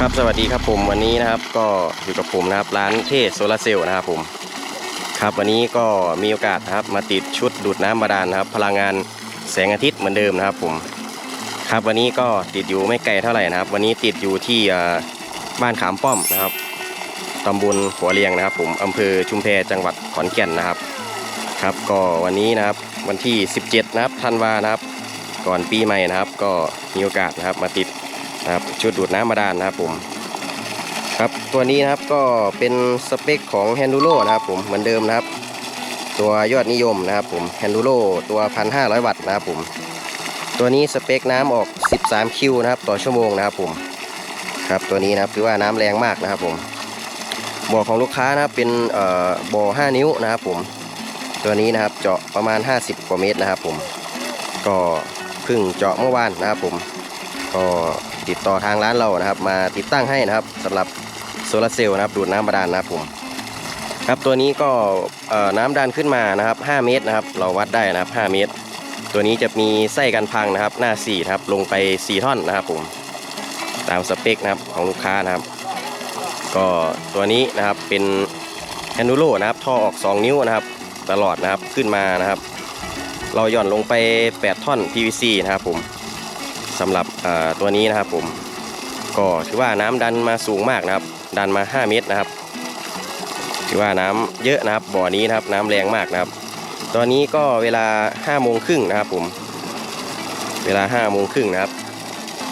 ครับสวัสดีครับผมวันนี้นะครับก็อยู่กับผมนะครับร้านเทศโซลาร์เซลล์นะครับผมครับวันนี้ก็มีโอกาสนะครับมาติดชุดดูดน้ำบาดาลนะครับ พลังงานแสงอาทิตย์เหมือนเดิมนะครับผมครับวันนี้ก็ติดอยู่ไม่ไกลเท่าไหร่นะครับ วันนี้ติดอยู่ที่บ้านขามป้อมนะครับตำบลหัวเรียงนะครับ ผมอำเภอชุมแพจังหวัดขอนแก่นนะครับครับก็วันนี้นะครับวันที่ 17 นะครับธันวานะครับ ก่อนปีใหม่นะครับ ก็มีโอกาสนะครับมาติด นะครับชุดดูดน้ำบาดาลนะครับผมครับตัวนี้นะครับก็เป็นสเปคของ h ฮนดูโ o นะครับผมเหมือนเดิมนะครับ ตัวยอดนิยมนะครับผม h ฮนดูโ o ตัว 1,500 วัตต์นะครับผมตัวนี้สเปคน้ำออก 13 คิวนะครับต่อชั่วโมงนะครับผมครับตัวนี้นะครับถือว่าน้ำแรงมากนะครับผมบ่อของลูกค้านะครับเป็นบ่อบ่อ 5 นิ้วนะครับผมตัวนี้นะครับเจาะประมาณ 50 กว่าเมตรนะครับผมก็เพิ่งเจาะเมื่อวานนะครับผมก็ ติดต่อทางร้านเรานะครับ มาติดตั้งให้นะครับสำหรับโซลาร์เซลล์นะครับดูดน้ำบาดาลนะครับผมครับตัวนี้ก็น้ำดันขึ้นมานะครับ 5 เมตรนะครับ เราวัดได้นะครับ 5 เมตร ตัวนี้จะมีไส้กันพังนะครับ หน้า4นะครับลงไป 4 ท่อนนะครับผมตามสเปคนะครับของลูกค้านะครับ ก็ตัวนี้นะครับเป็นแอนดูโรนะครับท่อออก 2 นิ้วนะครับ ตลอดนะครับขึ้นมานะครับ เราหย่อนลงไป 8 ท่อน PVC นะครับผม สำหรับตัวนี้นะครับผมก็ถือว่าน้ำดันมาสูงมากนะครับ ดันมา 5 เมตรนะครับ ถือว่าน้ำเยอะนะครับ บ่อนี้นะครับ น้ำแรงมากนะครับ ตอนนี้ก็เวลา5โมงครึ่งนะครับผม เวลา5โมงครึ่งนะครับ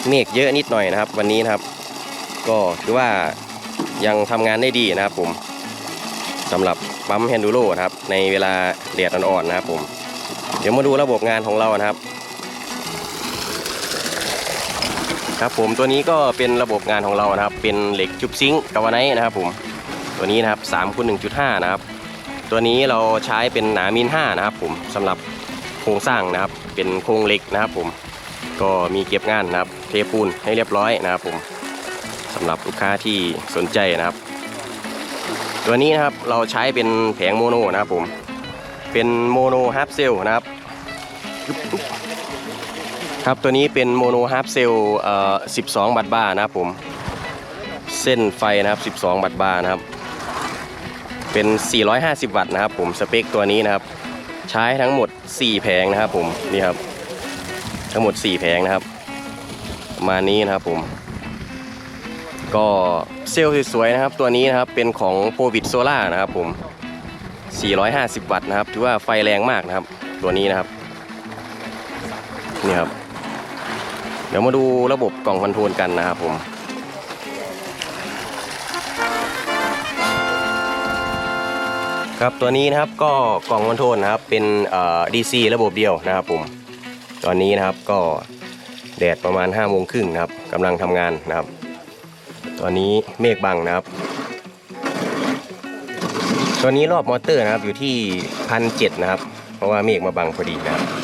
เมฆเยอะนิดหน่อยนะครับ วันนี้นะครับ ก็ถือว่ายังทำงานได้ดีนะครับผมสำหรับปั๊มแฮนดูโรนะครับ ในเวลาแดดอ่อนๆนะครับผม เดี๋ยวมาดูระบบงานของเรานะครับ ครับผมตัวนี้ก็เป็นระบบงานของเรานะครับ เป็นเหล็กจุบซิงค์กาวไนนะครับผมตัวนี้นะครับ3คูณ1.5นะครับ ตัวนี้เราใช้เป็นหนามิน5นะครับผมสำหรับโครงสร้างนะครับ เป็นโครงเหล็กนะครับผมก็มีเก็บงานนะครับ เทปูนให้เรียบร้อยนะครับผมสำหรับลูกค้าที่สนใจนะครับ ตัวนี้นะครับเราใช้เป็นแผงโมโนนะครับผมเป็นโมโนฮาร์ปเซลนะครับ ครับตัวนี้เป็นโมโนฮาร์ปเซลเอ่อ12 บัตบาร์นะครับผม เส้นไฟนะครับ 12 บัตบาร์นะครับ เป็น 450 วัตต์นะครับผมสเปคตัวนี้นะครับ ใช้ทั้งหมด 4 แผงนะครับผมนี่ครับ ทั้งหมด 4 แผงนะครับมานี้นะครับผมก็เซลล์สวยๆนะครับ ตัวนี้นะครับเป็นของโ o วิดโซล่านะครับผม 450 วัตต์นะครับ ถือว่าไฟแรงมากนะครับ ตัวนี้นะครับ นี่ครับ เดี๋ยวมาดูระบบกล่องคอนโทรลกันนะครับผมครับตัวนี้นะครับก็กล่องคอนโทรลนะครับเป็นเอ่อ DC ระบบเดียวนะครับผมตอนนี้นะครับก็แดดประมาณ5โมงครึ่งนะครับกำลังทำงานนะครับ ตอนนี้เมฆบังนะครับตัวนี้รอบมอเตอร์นะครับอยู่ที่พันเนะครับ เพราะว่าเมฆมาบังพอดีนะครับ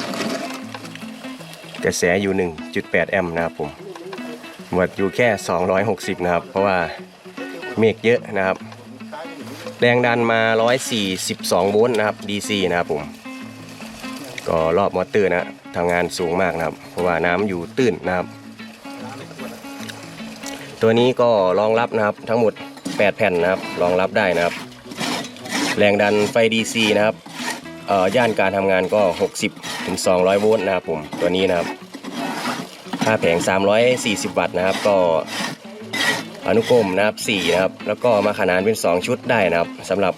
กระแสอยู่ 1.8 แอมป์นะครับผมหมดอยู่แค่ 260 นะครับ เพราะว่าเมฆเยอะนะครับ แรงดันมา 142 โวลต์นะครับ DC นะครับผม ก็รอบมอเตอร์นะทำงานสูงมากนะครับ เพราะว่าน้ำอยู่ตื้นนะครับ ตัวนี้ก็รองรับนะครับทั้งหมด 8 แผ่นนะครับ รองรับได้นะครับ แรงดันไฟ DC นะครับ ย่านการทำงานก็ 60ถึง200 โวลต์นะครับผมตัวนี้นะครับค่าแผง 340 วัตต์นะครับ ก็อนุกรมนะครับ4นะครับแล้วก็มาขนานเป็น 2 ชุดได้นะครับสำหรับ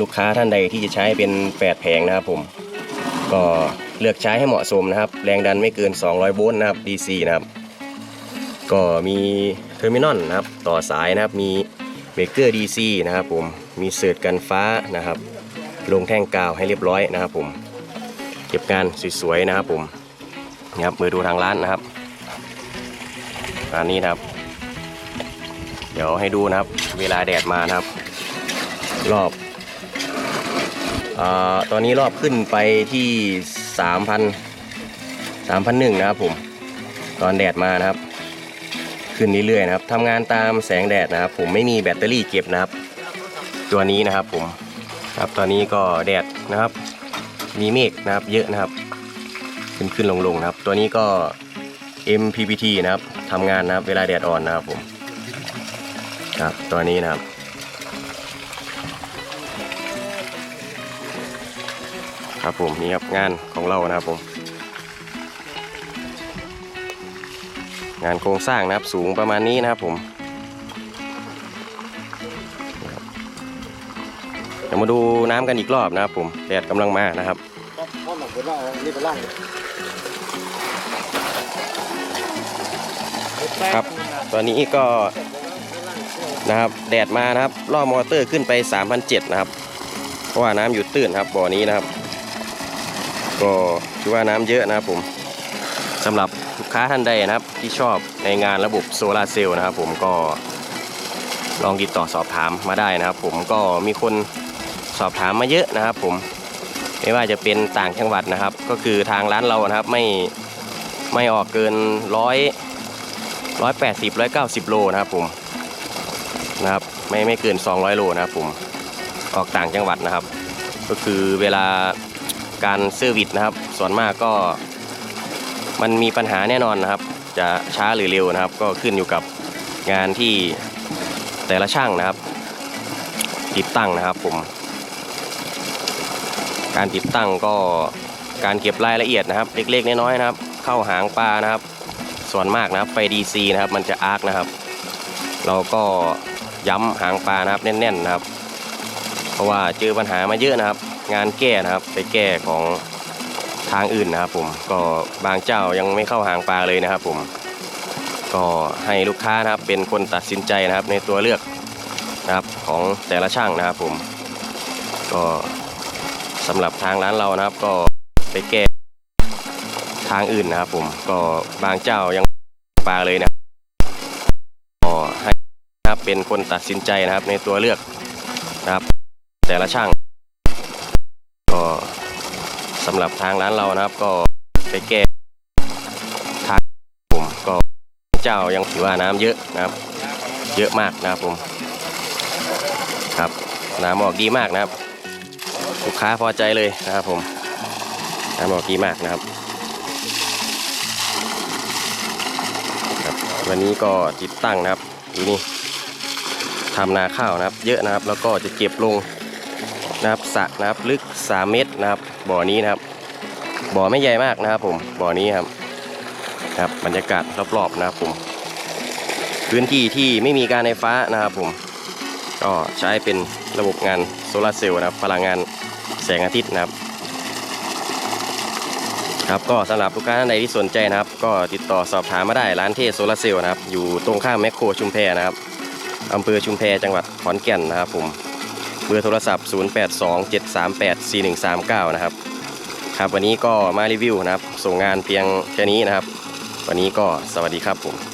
ลูกค้าท่านใดที่จะใช้เป็น 8 แผงนะครับผมก็เลือกใช้ให้เหมาะสมนะครับ แรงดันไม่เกิน 200 โวลต์นะครับ DC นะครับ ก็มีเทอร์มินอลนะครับ ต่อสายนะครับมีเบรกเกอร์ DC นะครับผมมีเสิร์ตกันฟ้านะครับ ลงแท่งกาวให้เรียบร้อยนะครับผม เก็บงานสวยๆนะครับผมนี่ครับมือดูทางร้านนะครับร้านนี้นะครับ เดี๋ยวให้ดูนะครับ เวลาแดดมานะครับ รอบอ่อตอนนี้รอบขึ้นไปที่ 3,000 3,001นะครับผม ตอนแดดมานะครับ ขึ้นเรื่อยๆนะครับทำงานตามแสงแดดนะครับ ผมไม่มีแบตเตอรี่เก็บนะครับ ตัวนี้นะครับผม ครับตอนนี้ก็แดดนะครับ มีเมฆนะครับเยอะนะครับ ขึ้นขึ้นลงลงนะครับ ตัวนี้ก็ MPPT นะครับทำงานนะครับ เวลาแดดอ่อนนะครับผมครับตัวนี้นะครับครับผมนี่ครับงานของเรานะครับผม งานโครงสร้างนะครับสูงประมาณนี้นะครับผม ดี๋ยวมาดูน้ำกันอีกรอบนะครับผมแดดกำลังมานะครับพ่อหนักเวลานี่เป็นร่างครับตอนนี้ก็นะครับแดดมานะครับล่อมอเตอร์ขึ้นไป 3,007นะครับ เพราะว่าน้ำอยู่ตื้นครับบ่อนี้นะครับ ก็ถือว่าน้ำเยอะนะครับผมสำหรับลูกค้าท่านใดนะครับที่ชอบในงานระบบโซลาร์เซลล์นะครับ ผมก็ลองติดต่อสอบถามมาได้นะครับ ผมก็มีคน สอบถามมาเยอะนะครับ ผมไม่ว่าจะเป็นต่างจังหวัดนะครับ ก็คือทางร้านเรานะครับไม่ไม่ออกเกินร้อยร้อยแปดสิบร้อยเก้าสิบโลนะครับผมนะครับไม่ไม่เกิน200โลนะครับผมออกต่างจังหวัดนะครับ ก็คือเวลาการเซอร์วิสนะครับ ส่วนมากก็มันมีปัญหาแน่นอนนะครับ จะช้าหรือเร็วนะครับ ก็ขึ้นอยู่กับงานที่แต่ละช่างนะครับ ติดตั้งนะครับผม การติดตั้งก็การเก็บรายละเอียดนะครับ เล็กๆน้อยๆนะครับ เข้าหางปลานะครับ ส่วนมากนะครับไฟ DC นะครับ มันจะอาร์คนะครับ เราก็ย้ำหางปลานะครับแน่นๆนะครับ เพราะว่าเจอปัญหามาเยอะนะครับ งานแก้นะครับไปแก้ของทางอื่นนะครับ ผมก็บางเจ้ายังไม่เข้าหางปลาเลยนะครับ ผมก็ให้ลูกค้านะครับเป็นคนตัดสินใจนะครับในตัวเลือกนะครับของแต่ละช่างนะครับผมก็ สำหรับทางร้านเรานะครับ ก็ไปแก้ทางอื่นนะครับ ผมก็บางเจ้ายังปลาเลยนะก็ให้นะครับเป็นคนตัดสินใจนะครับ ในตัวเลือกนะครับ แต่ละช่าง ก็สำหรับทางร้านเรานะครับ ก็ไปแก้ทางผมก็เจ้ายังถือว่าน้ำเยอะนะครับ เยอะมากนะครับผมครับน้ำออกดีมากนะครับ กค้าพอใจเลยนะครับผมน้ำออกดีมากนะครับครับวันนี้ก็ติดตั้งนะครับดูนี่ทำนาข้าวนะครับ เยอะนะครับ แล้วก็จะเก็บลงนะครับสระนะครับลึก 3 เมตรนะครับ บ่อนี้นะครับ บ่อไม่ใหญ่มากนะครับ ผมบ่อนี้ครับครับบรรยากาศรอบๆนะครับผมพื้นที่ที่ไม่มีการไฟฟ้านะครับผมก็ใช้เป็นระบบงานโซลาร์เซลล์นะครับพลังงาน แสงอาทิตย์นะครับ ครับก็สำหรับลูกค้าท่านใดที่สนใจนะครับ ก็ติดต่อสอบถามมาได้ร้านเทศโซลาเซลล์นะครับ อยู่ตรงข้ามแมคโครชุมแพนะครับอำเภอชุมแพจังหวัดขอนแก่นนะครับผมเบอร์โทรศัพท์ 0827384139 นะครับ ครับวันนี้ก็มารีวิวนะครับ ส่งงานเพียงแค่นี้นะครับ วันนี้ก็สวัสดีครับผม